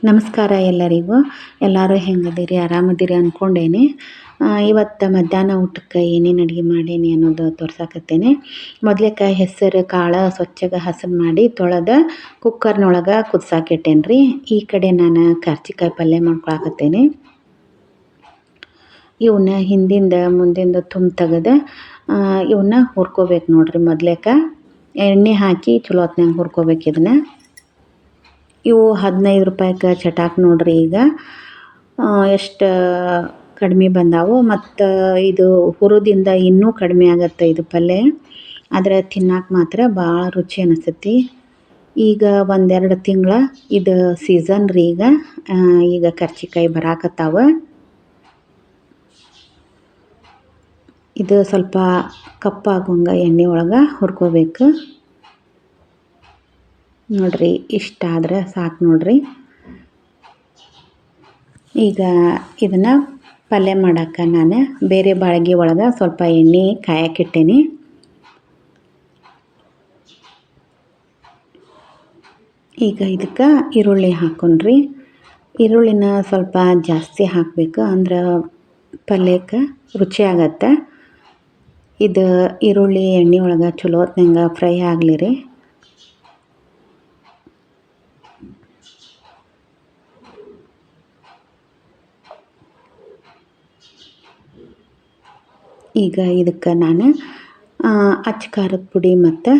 ನಮಸ್ಕಾರ ಎಲ್ಲರಿಗೂ. ಎಲ್ಲರೂ ಹೆಂಗದಿರಿ ಆರಾಮದಿರಿ ಅಂದ್ಕೊಂಡೇನೆ ಇವತ್ತು ಮಧ್ಯಾಹ್ನ ಊಟಕ್ಕೆ ಏನೇನು ಅಡುಗೆ ಮಾಡೀನಿ ಅನ್ನೋದು ತೋರ್ಸಾಕತ್ತೇನೆ. ಮೊದಲೇಕ ಹೆಸರು, ಕಾಳು ಸ್ವಚ್ಛಗೆ ಹಸನ್ ಮಾಡಿ ತೊಳೆದು ಕುಕ್ಕರ್ನೊಳಗೆ ಕುದ್ಸಾಕಿಟ್ಟೇನಿ ರೀ ಈ ಕಡೆ ನಾನು ಕರ್ಚಿಕಾಯಿ ಪಲ್ಯ ಮಾಡ್ಕೊಳಕತ್ತೇನೆ. ಇವನ್ನ ಹಿಂದಿಂದ ಮುಂದಿಂದ ತುಂಬ ತೆಗೆದು ಇವನ್ನ ಹುರ್ಕೋಬೇಕು ನೋಡಿರಿ ಮೊದಲೇಕ. ಎಣ್ಣೆ ಹಾಕಿ ಚಲೋ ಹೊತ್ನಾಗ ಹುರ್ಕೋಬೇಕು ಇದನ್ನು. ಇವು ಹದಿನೈದು ರೂಪಾಯಿಗೆ ಚಟಾಕ್ ನೋಡಿರಿ ಈಗ. ಎಷ್ಟು ಕಡಿಮೆ ಬಂದಾವು. ಮತ್ತು ಇದು ಹುರಿದಿಂದ ಇನ್ನೂ ಕಡಿಮೆ ಆಗತ್ತೆ ಇದು ಪಲ್ಯ ಆದರೆ ತಿನ್ನಕ್ಕೆ ಮಾತ್ರ ಭಾಳ ರುಚಿ ಅನಿಸ್ತೈತಿ. ಈಗ ಒಂದೆರಡು ತಿಂಗಳ ಇದು ಸೀಸನ್ ರೀ ಈಗ. ಈಗ ಕರ್ಚಿಕಾಯಿ ಬರಾಕತ್ತಾವ. ಇದು ಸ್ವಲ್ಪ ಕಪ್ಪಾಗುವಂಗೆ ಎಣ್ಣೆ ಒಳಗೆ ಹುರ್ಕೋಬೇಕು. ನೋಡಿರಿ, ಇಷ್ಟ ಆದ್ರೆ ಸಾಕು ನೋಡಿರಿ. ಈಗ ಇದನ್ನು ಪಲ್ಯ ಮಾಡೋಕೆ ನಾನು ಬೇರೆ ಬಾಳ್ಗೆ ಒಳಗೆ ಸ್ವಲ್ಪ ಎಣ್ಣೆ ಕಾಯಕ್ಕಿಟ್ಟೇನಿ ಈಗ ಇದಕ್ಕೆ ಈರುಳ್ಳಿ ಹಾಕೊಂಡ್ರಿ. ಈರುಳ್ಳಿನ ಸ್ವಲ್ಪ ಜಾಸ್ತಿ ಹಾಕಬೇಕು ಅಂದ್ರೆ ಪಲ್ಯಕ್ಕೆ ರುಚಿ ಆಗತ್ತೆ. ಇದು ಈರುಳ್ಳಿ ಎಣ್ಣೆ ಒಳಗೆ ಚಲೋ ಹೊತ್ನಾಗ ಫ್ರೈ ಆಗಲಿ ರೀ. ಈಗ ಇದಕ್ಕೆ ನಾನು ಅಚ್ಚ ಖಾರದ ಪುಡಿ ಮತ್ತು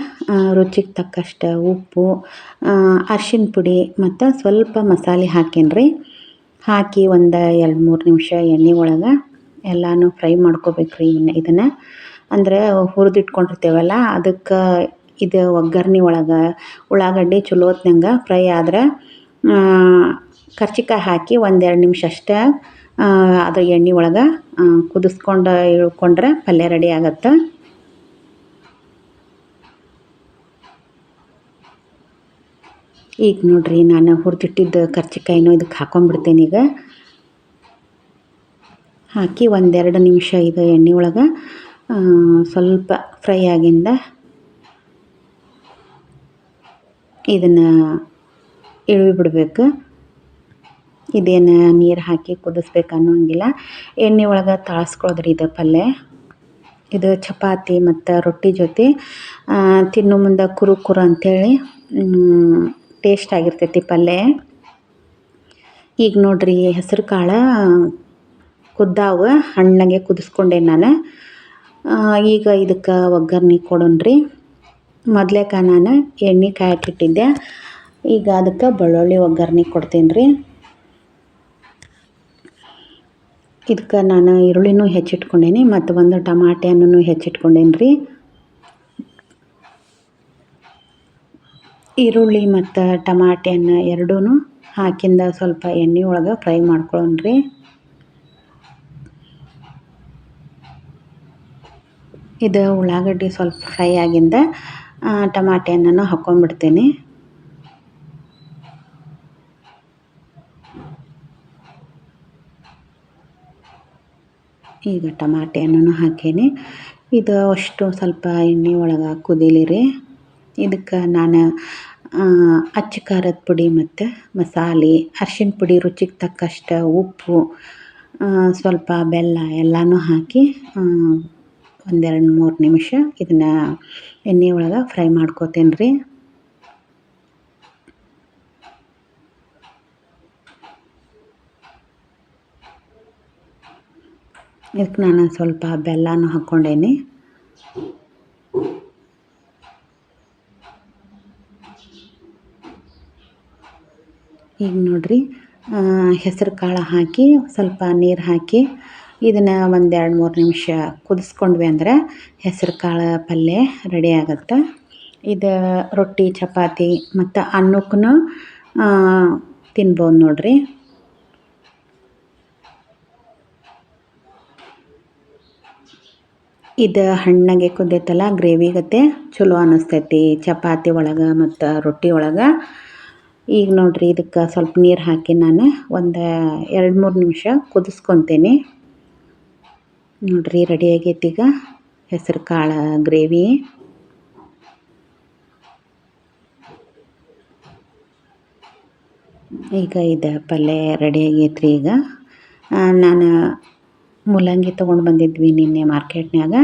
ರುಚಿಗೆ ತಕ್ಕಷ್ಟು ಉಪ್ಪು ಅರ್ಶಿಣ ಪುಡಿ ಮತ್ತು ಸ್ವಲ್ಪ ಮಸಾಲೆ ಹಾಕೇನಿ ರೀ ಹಾಕಿ ಒಂದು ಎರಡು ಮೂರು ನಿಮಿಷ ಎಣ್ಣೆ ಒಳಗೆ ಎಲ್ಲನೂ ಫ್ರೈ ಮಾಡ್ಕೋಬೇಕು ರೀ ಇವನ್ನ ಇದನ್ನು. ಅಂದರೆ ಹುರಿದಿಟ್ಕೊಂಡಿರ್ತೇವಲ್ಲ, ಅದಕ್ಕೆ ಇದು ಒಗ್ಗರ್ಣೆ ಒಳಗೆ ಉಳ್ಳಾಗಡ್ಡಿ ಚಲೋ ಹೊತ್ನಂಗೆ ಫ್ರೈ ಆದ್ರೆ ಕರ್ಚಿಕಾಯಿ ಹಾಕಿ ಒಂದೆರಡು ನಿಮಿಷ ಅಷ್ಟೇ ಅದು ಎಣ್ಣೆ ಒಳಗೆ ಕುದಿಸ್ಕೊಂಡು ಇಳ್ಕೊಂಡ್ರೆ ಪಲ್ಯ ರೆಡಿ ಆಗತ್ತೆ. ಈಗ ನೋಡ್ರಿ, ನಾನು ಹುರಿದಿಟ್ಟಿದ್ದ ಕರ್ಚಿಕಾಯಿನೂ ಇದಕ್ಕೆ ಹಾಕೊಂಡ್ಬಿಡ್ತೇನೆ ಈಗ. ಹಾಕಿ ಒಂದೆರಡು ನಿಮಿಷ ಇದು ಎಣ್ಣೆ ಒಳಗೆ ಸ್ವಲ್ಪ ಫ್ರೈ ಆಗಿಂದ ಇದನ್ನು ಇಳಿಬಿಡ್ಬೇಕು ಬಿಡಬೇಕು. ಇದೇನು ನೀರು ಹಾಕಿ ಕುದಿಸ್ಬೇಕು ಅನ್ನೋಂಗಿಲ್ಲ. ಎಣ್ಣೆ ಒಳಗೆ ತಾಳ್ಸ್ಕೊಳ್ಳೋದ್ರಿ ಇದು ಪಲ್ಯ. ಇದು ಚಪಾತಿ ಮತ್ತು ರೊಟ್ಟಿ ಜೊತೆ ತಿನ್ನು ಮುಂದೆ ಕುರು ಕುರು ಅಂಥೇಳಿ ಟೇಸ್ಟ್ ಆಗಿರ್ತೈತಿ ಪಲ್ಯ. ಈಗ ನೋಡ್ರಿ ಹೆಸರು ಕಾಳು, ಕುದ್ದಾವ, ಹಣ್ಣಗೆ ಕುದಿಸ್ಕೊಂಡೆ ನಾನು. ಈಗ ಇದಕ್ಕೆ ಒಗ್ಗರ್ಣೆ ಕೊಡೋಣ್ರಿ. ಮೊದಲೇಕ ನಾನು ಎಣ್ಣೆ ಕಾಯಕ್ಕಿಟ್ಟಿದ್ದೆ ಈಗ ಅದಕ್ಕೆ ಬೆಳ್ಳುಳ್ಳಿ ಒಗ್ಗರಣೆ ಕೊಡ್ತೀನಿ ರೀ ಇದಕ್ಕೆ ನಾನು ಈರುಳ್ಳಿನೂ ಹೆಚ್ಚಿಟ್ಕೊಂಡೇನಿ ಮತ್ತು ಒಂದು ಟಮಾಟೆ ಹಣ್ಣನ್ನು ಹೆಚ್ಚಿಟ್ಕೊಂಡೇನಿ ರೀ ಈರುಳ್ಳಿ ಮತ್ತು ಟಮಾಟೆ ಹಣ್ಣು ಎರಡೂ ಹಾಕಿಂದ ಸ್ವಲ್ಪ ಎಣ್ಣೆ ಒಳಗೆ ಫ್ರೈ ಮಾಡ್ಕೊಳ್ಳೋಣ್ರಿ ಇದು ಉಳ್ಳಾಗಡ್ಡಿ ಸ್ವಲ್ಪ ಫ್ರೈ ಆಗಿಂದ ಟಮಾಟೆ ಹಣ್ಣನ್ನು ಹಾಕ್ಕೊಂಡ್ಬಿಡ್ತೀನಿ ಈಗ ಟಮಾಟೆ ಹಣ್ಣನ್ನು ಹಾಕೀನಿ. ಇದು ಅಷ್ಟು ಸ್ವಲ್ಪ ಎಣ್ಣೆ ಒಳಗೆ ಕುದೀಲಿ ರೀ ಇದಕ್ಕೆ ನಾನು ಅಚ್ಚ ಖಾರದ ಪುಡಿ ಮತ್ತು ಮಸಾಲೆ ಅರ್ಶಿಣ ಪುಡಿ ರುಚಿಗೆ ತಕ್ಕಷ್ಟು ಉಪ್ಪು ಸ್ವಲ್ಪ ಬೆಲ್ಲ ಎಲ್ಲನೂ ಹಾಕಿ ಒಂದೆರಡು ಮೂರು ನಿಮಿಷ ಇದನ್ನು ಎಣ್ಣೆ ಒಳಗೆ ಫ್ರೈ ಮಾಡ್ಕೋತೀನಿ ರೀ ಇದಕ್ಕೆ ನಾನು ಸ್ವಲ್ಪ ಬೆಲ್ಲನೂ ಹಾಕ್ಕೊಂಡೇನಿ. ಈಗ ನೋಡಿರಿ ಹೆಸರು ಕಾಳು ಹಾಕಿ, ಸ್ವಲ್ಪ ನೀರು ಹಾಕಿ, ಇದನ್ನು ಒಂದು ಎರಡು ಮೂರು ನಿಮಿಷ ಕುದಿಸ್ಕೊಂಡ್ವಿ ಅಂದರೆ ಹೆಸರು ಕಾಳು ಪಲ್ಯ ರೆಡಿ ಆಗುತ್ತೆ. ಇದು ರೊಟ್ಟಿ, ಚಪಾತಿ ಮತ್ತು ಅನ್ನಕ್ಕೂ ತಿನ್ಬೋದು ನೋಡಿರಿ. ಇದು ಹಣ್ಣಾಗೆ ಕುದ್ದೈತಲ್ಲ ಗ್ರೇವಿ ಗತೆ ಚಲೋ ಅನ್ನಿಸ್ತೈತಿ ಚಪಾತಿ ಒಳಗೆ ಮತ್ತು ರೊಟ್ಟಿ ಒಳಗೆ. ಈಗ ನೋಡಿರಿ ಇದಕ್ಕೆ ಸ್ವಲ್ಪ ನೀರು ಹಾಕಿ ನಾನು ಒಂದು ಎರಡು ಮೂರು ನಿಮಿಷ ಕುದಿಸ್ಕೊತೀನಿ. ನೋಡಿರಿ ರೆಡಿ ಆಗೈತಿ ಈಗ ಹೆಸರು ಕಾಳು, ಗ್ರೇವಿ. ಈಗ ಇದು ಪಲ್ಯ ರೆಡಿ ಆಗೈತ್ರಿ ಈಗ. ನಾನು ಮೂಲಂಗಿ ತೊಗೊಂಡು ಬಂದಿದ್ವಿ ನಿನ್ನೆ ಮಾರ್ಕೆಟ್ನ್ಯಾಗ.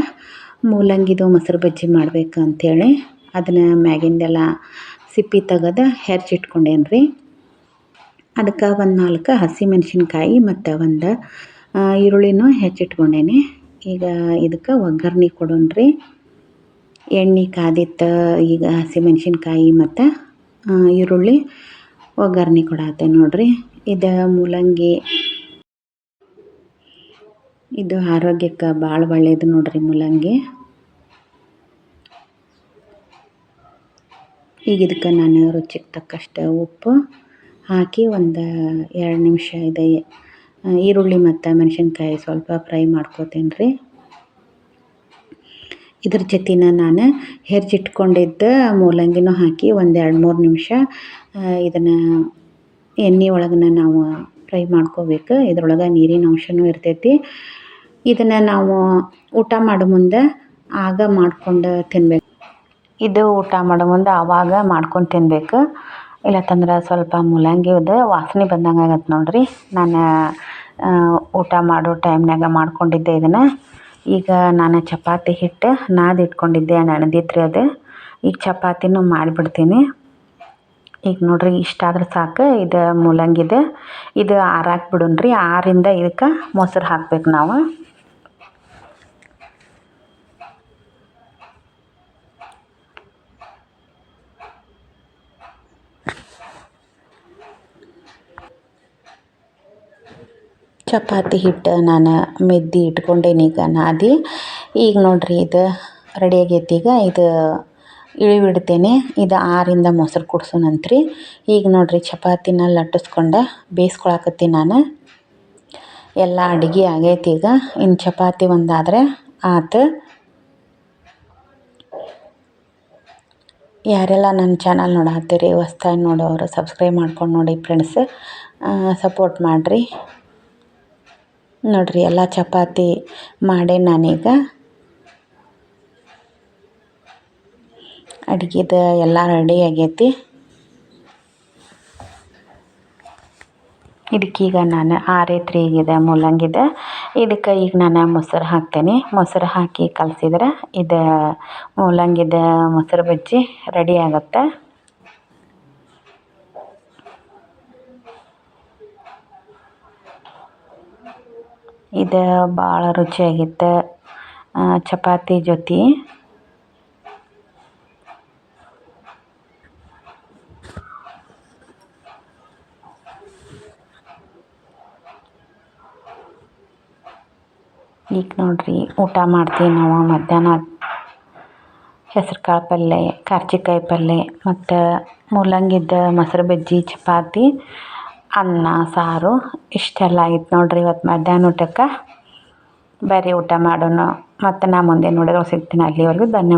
ಮೂಲಂಗಿದು ಮೊಸರು ಬಜ್ಜಿ ಮಾಡ್ಬೇಕು ಅಂಥೇಳಿ ಅದನ್ನು ಮ್ಯಾಗಿಂದೆಲ್ಲ ಸಿಪ್ಪೆ ತೆಗೆದು ಹೆರ್ಚಿಟ್ಕೊಂಡೇನು ರೀ ಅದಕ್ಕೆ ಒಂದು ನಾಲ್ಕು ಹಸಿಮೆಣ್ಸಿನ್ಕಾಯಿ ಮತ್ತು ಒಂದು ಈರುಳ್ಳಿನೂ ಹೆಚ್ಚಿಟ್ಕೊಂಡೇನಿ ಈಗ ಇದಕ್ಕೆ ಒಗ್ಗರಣೆ ರೀ ಎಣ್ಣೆ ಕಾದಿತ್ತು ಈಗ ಹಸಿಮೆಣ್ಸಿನ್ಕಾಯಿ ಮತ್ತು ಈರುಳ್ಳಿ ಒಗ್ಗರಣೆ ಕೊಡತ್ತೆ ನೋಡಿರಿ. ಇದು ಮೂಲಂಗಿ ಇದು ಆರೋಗ್ಯಕ್ಕೆ ಭಾಳ ಒಳ್ಳೇದು ನೋಡ್ರಿ ಮೂಲಂಗಿ. ಈಗ ಇದಕ್ಕೆ ನಾನು ರುಚಿಗೆ ತಕ್ಕಷ್ಟು ಉಪ್ಪು ಹಾಕಿ ಒಂದು ಎರಡು ನಿಮಿಷ ಇದೆ. ಈರುಳ್ಳಿ ಮತ್ತು ಮೆಣಸಿನ್ಕಾಯಿ ಸ್ವಲ್ಪ ಫ್ರೈ ಮಾಡ್ಕೋತೀನಿ ರೀ ಇದ್ರ ಜೊತೆನ ನಾನು ಹೆರ್ಜಿಟ್ಕೊಂಡಿದ್ದ ಮೂಲಂಗಿನೂ ಹಾಕಿ ಒಂದು ಎರಡು ಮೂರು ನಿಮಿಷ ಇದನ್ನು ಎಣ್ಣೆ ಒಳಗನ ನಾವು ಫ್ರೈ ಮಾಡ್ಕೋಬೇಕು. ಇದ್ರೊಳಗೆ ನೀರಿನ ಅಂಶನೂ ಇರ್ತೈತಿ. ಇದನ್ನು ನಾವು ಊಟ ಮಾಡೋ ಮುಂದೆ ಆಗ ಮಾಡ್ಕೊಂಡು ತಿನ್ಬೇಕು. ಇದು ಊಟ ಮಾಡೋ ಮುಂದೆ ಆವಾಗ ಮಾಡ್ಕೊಂಡು ತಿನ್ಬೇಕು. ಇಲ್ಲತ್ತಂದ್ರೆ ಸ್ವಲ್ಪ ಮೂಲಂಗಿದು ವಾಸನೆ ಬಂದಂಗೆ ಆಗತ್ತೆ ನೋಡಿರಿ. ನಾನು ಊಟ ಮಾಡೋ ಟೈಮ್ನಾಗ ಮಾಡ್ಕೊಂಡಿದ್ದೆ ಇದನ್ನು. ಈಗ ನಾನು ಚಪಾತಿ ಹಿಟ್ಟು ನಾದಿಟ್ಕೊಂಡಿದ್ದೆ ನೆನೆದಿತ್ತು ರೀ ಅದು. ಈಗ ಚಪಾತಿನೂ ಮಾಡಿಬಿಡ್ತೀನಿ. ಈಗ ನೋಡ್ರಿ ಇಷ್ಟಾದ್ರೆ ಸಾಕು. ಇದು ಮೂಲಂಗಿದು, ಇದು ಆರಾಕ್ ಬಿಡೋಣ್ರಿ. ಆರಿಂದ ಇದಕ್ಕೆ ಮೊಸರು ಹಾಕ್ಬೇಕು ನಾವು. ಚಪಾತಿ ಹಿಟ್ಟು ನಾನು ಮೆದ್ದಿ ಇಟ್ಕೊಂಡೇನೀಗ ನಾದಿ. ಈಗ ನೋಡ್ರಿ, ಇದು ರೆಡಿ ಆಗೈತಿ ಈಗ. ಇದು ಇಳಿಬಿಡ್ತೇನೆ. ಇದು ಆರಿಂದ ಮೊಸರು ಕುಡ್ಸೋಣಂತ್ರಿ ಈಗ ನೋಡಿರಿ ಚಪಾತಿನ ಲಟ್ಟಿಸ್ಕೊಂಡು ಬೇಯಿಸ್ಕೊಳಕತ್ತಿ ನಾನು. ಎಲ್ಲ ಅಡುಗೆ ಆಗೈತಿ ಈಗ. ಇನ್ನು ಚಪಾತಿ ಒಂದಾದರೆ ಆತು ಯಾರೆಲ್ಲ ನನ್ನ ಚಾನಲ್ ನೋಡತ್ತೀರಿ, ಹೊಸ್ದಾಗಿ ನೋಡೋರು ಸಬ್ಸ್ಕ್ರೈಬ್ ಮಾಡ್ಕೊಂಡು ನೋಡಿ ಫ್ರೆಂಡ್ಸ್ ಸಪೋರ್ಟ್ ಮಾಡಿರಿ. ನೋಡಿರಿ ಎಲ್ಲ ಚಪಾತಿ ಮಾಡೇ ನಾನೀಗ. ಅಡುಗೆದು ಎಲ್ಲ ರೆಡಿ ಆಗೈತಿ. ಇದಕ್ಕೀಗ ನಾನು ಆರೈತ್ರಿ ಈಗಿದೆ ಮೂಲಂಗಿದ ಇದಕ್ಕೆ ಈಗ ನಾನು ಮೊಸರು ಹಾಕ್ತೇನೆ. ಮೊಸರು ಹಾಕಿ ಕಲಸಿದ್ರೆ ಇದು ಮೂಲಂಗಿದ ಮೊಸರು ಬಜ್ಜಿ ರೆಡಿ ಆಗುತ್ತೆ. ಇದು ಭಾಳ ರುಚಿಯಾಗಿತ್ತು ಚಪಾತಿ ಜೊತೆ. ಈಗ ನೋಡ್ರಿ, ಊಟ ಮಾಡ್ತೀವಿ ನಾವು ಮಧ್ಯಾಹ್ನ. ಹೆಸ್ರು ಕಾಳು ಪಲ್ಯ ಕರ್ಜಿಕಾಯಿ ಪಲ್ಯ ಮತ್ತು ಮೂಲಂಗಿದ ಮೊಸರು ಬಜ್ಜಿ, ಚಪಾತಿ, ಅನ್ನ, ಸಾರು, ಇಷ್ಟೆಲ್ಲ ಆಗಿತ್ತು ನೋಡಿರಿ ಇವತ್ತು ಮಧ್ಯಾಹ್ನ ಊಟಕ್ಕೆ. ಬರೀ ಊಟ ಮಾಡೋಣ. ಮತ್ತು ನಾ ಮುಂದೆ ನೋಡಿದ್ರೆ ಸಿಗ್ತೀನಿ ಅಲ್ಲಿವರೆಗೂ. ಧನ್ಯವಾದ.